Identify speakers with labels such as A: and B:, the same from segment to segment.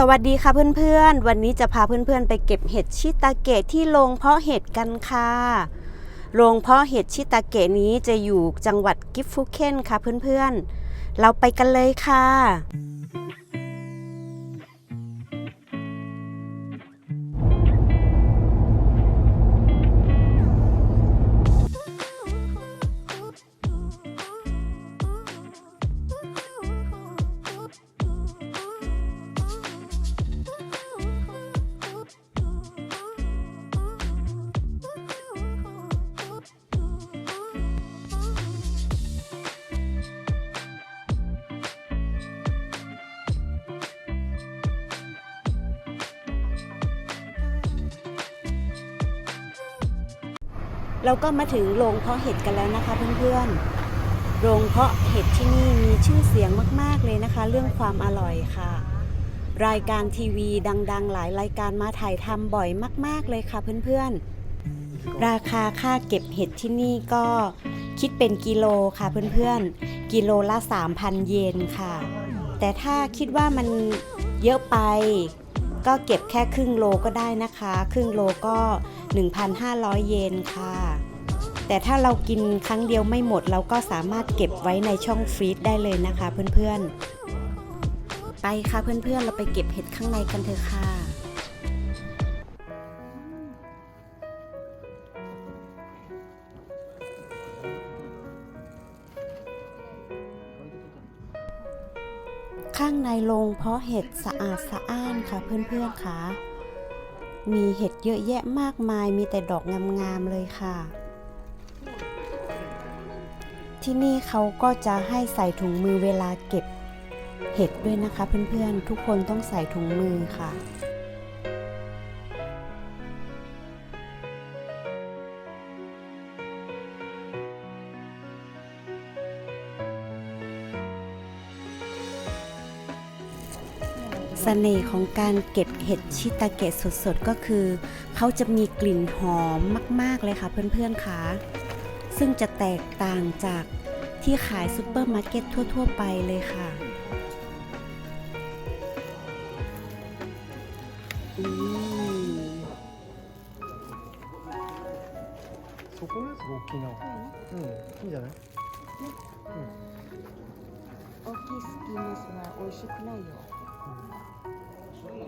A: สวัสดีค่ะเพื่อนๆ วันนี้จะพาเพื่อนๆ ไปเก็บเห็ดชิตาเกะที่โรงเพาะเห็ดกันค่ะโรงเพาะเห็ดชิตาเกะนี้จะอยู่จังหวัดกิฟฟุเคนค่ะเพื่อนๆ เราไปกันเลยค่ะ เราก็มาถึงโรงเพาะเห็ดกันแล้วนะคะเพื่อนๆ โรงเพาะเห็ดที่นี่มีชื่อเสียงมากๆเลยนะคะ เรื่องความอร่อยค่ะ รายการทีวีดังๆ หลายรายการมาถ่ายทำบ่อยมาก ๆเลยค่ะเพื่อนๆ ราคาค่าเก็บเห็ดที่นี่ก็คิดเป็นกิโลค่ะเพื่อนๆ กิโลละ 3,000 เยนค่ะ แต่ถ้าคิดว่ามันเยอะไป ก็เก็บแค่ครึ่งโลก็ได้นะคะ ครึ่งโลก็ 1,500 เยนค่ะ แต่ถ้าเรากินครั้งเดียวไม่หมด เราก็สามารถเก็บไว้ในช่องฟรีซได้เลยนะคะเพื่อนๆ ไปค่ะเพื่อนๆ เราไปเก็บเห็ดข้างในกันเถอะค่ะข้างในโรงเพาะเห็ดสะอาดสะอ้านค่ะเพื่อนๆค่ะ มีเห็ดเยอะแยะมากมาย มีแต่ดอกงามๆเลยค่ะ ที่นี่เขาก็จะให้ใส่ถุงมือเวลาเก็บเห็ดด้วยนะคะเพื่อนๆ ทุกคนต้องใส่ถุงมือค่ะ สน่ห์ของการเก็บเห็ดชิตาเกะสดๆ ก็คือ เขาจะมีกลิ่นหอมมาก ๆ เลยค่ะเพื่อนๆคะซึ่งจะแตกต่างจากที่ขายซูเปอร์มาร์เก็ตทั่ว ๆ ไปเลยค่ะอืม
B: そこのやつが大きいな。うん、いいんじゃない。
A: 大きいスキムスは美味しくないよこ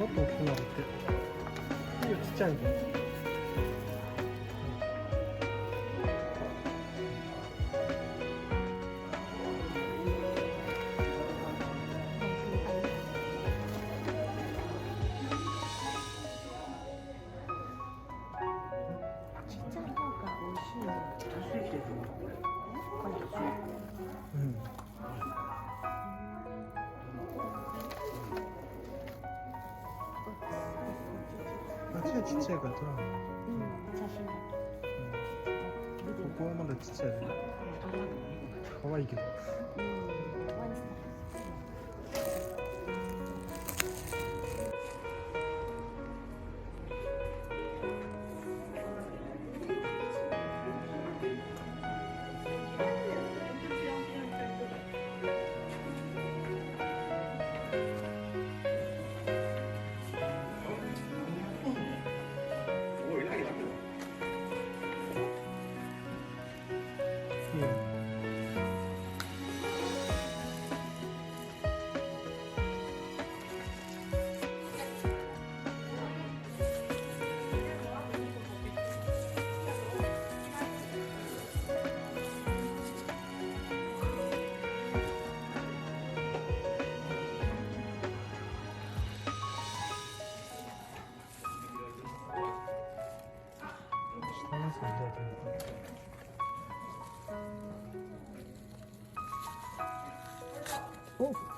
B: もっと大きくなる
A: っ
B: て。いいよ、ちっちゃいの。
A: ちっちゃい方が美味しいよ
B: ちっちゃいから取らない。
A: うん写真だ
B: ここはまだちっちゃいね。可愛いけど。 오.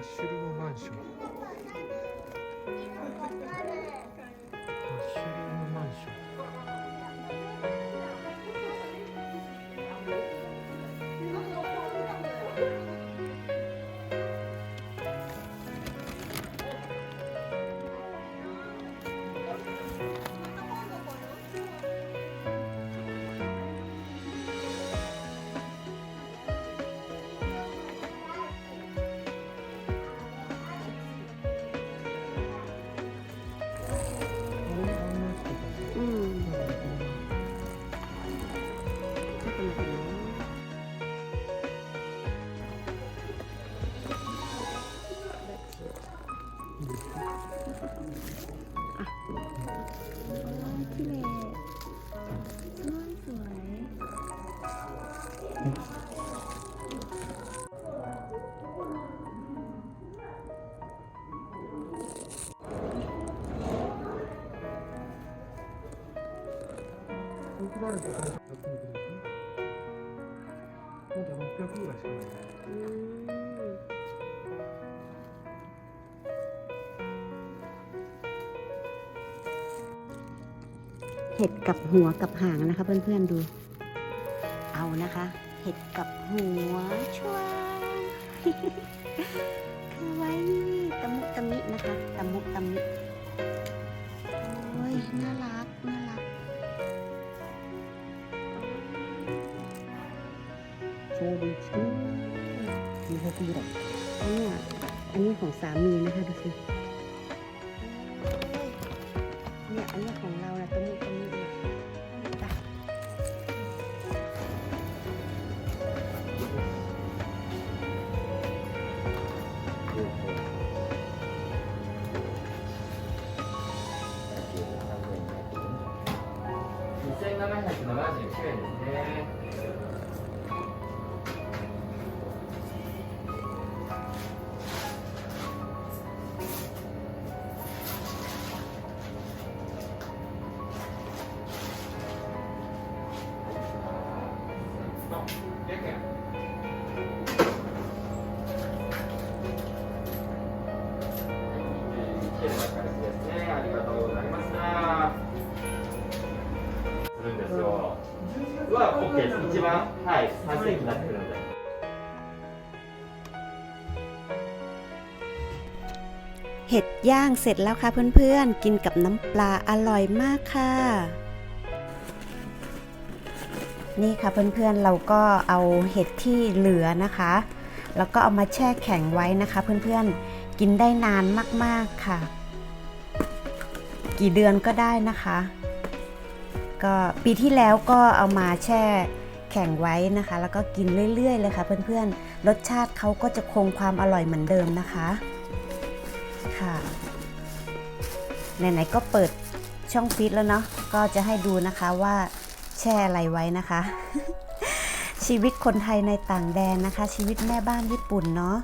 B: マッシュルームマンション。マッシュルームマンション。
A: เห็ดกับหัวกับหางนะคะ เพื่อนๆดู เอานะคะ เห็ดกับหัวชวคือไว้ตะมุตะมินะคะตะมุตะมิโอ้ยน่ารักน่ารัก
B: โชว์ดูชิ้นนี่ค่ะ
A: คุณผู้ชมอันนี้ของสามีนะคะดูสิ
C: は OK です。一番はい最盛期になってくるので。
A: เห็ดย่างเสร็จแล้วค่ะเพื่อนๆ กินกับน้ำปลาอร่อยมากค่ะ นี่ค่ะเพื่อนๆ เราก็เอาเห็ดที่เหลือนะคะ แล้วก็เอามาแช่แข็งไว้นะคะ เพื่อนๆ กินได้นานมากๆค่ะ กี่เดือนก็ได้นะคะ ก็ปีที่แล้วก็เอามาแช่แข็งไว้นะคะ แล้วก็กินเรื่อย ๆ เลยค่ะเพื่อนๆ รสชาติเขาก็จะคงความอร่อยเหมือนเดิมนะคะค่ะไหนๆก็เปิดช่องฟิตแล้วเนาะก็จะให้ดูนะคะว่าแช่อะไรไว้นะคะ ชีวิตคนไทยในต่างแดนนะคะ ชีวิตแม่บ้านญี่ปุ่นเนาะ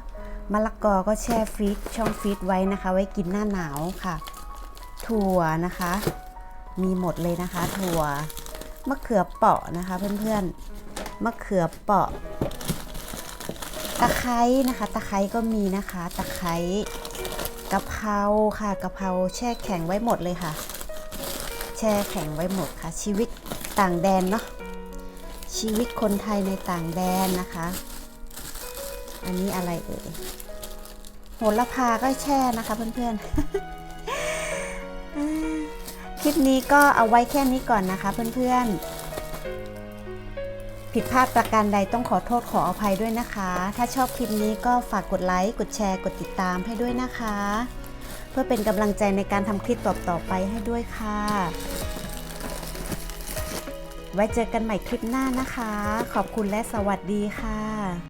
A: มะละกอก็แช่ฟรีซช่องฟรีซไว้นะคะ ไว้กินหน้าหนาวค่ะ ถั่วนะคะ มีหมดเลยนะคะถั่วมะเขือเปราะนะคะเพื่อนๆมะเขือเปราะ ตะไคร้นะคะ ตะไคร้ก็มีนะคะ ตะไคร้กะเพราค่ะกะเพราแช่แข็งไว้หมดเลยค่ะ แช่แข็งไว้หมดค่ะ ชีวิตต่างแดนเนาะชีวิตคนไทยในต่างแดนนะคะ อันนี้อะไรเอ่ยโหระพาก็แช่นะคะเพื่อนๆ ลิปนี้ก็เอาไว้แค่นี้ก่อนนะคะเพื่อนๆ ผิดพลาดประการใดต้องขอโทษขออภัยด้วยนะคะ ถ้าชอบคลิปนี้ก็ฝากกดไลค์ กดแชร์ กดติดตามให้ด้วยนะคะ เพื่อเป็นกำลังใจในการทำคลิปต่อๆไปให้ด้วยค่ะ ไว้เจอกันใหม่คลิปหน้านะคะ ขอบคุณและสวัสดีค่ะ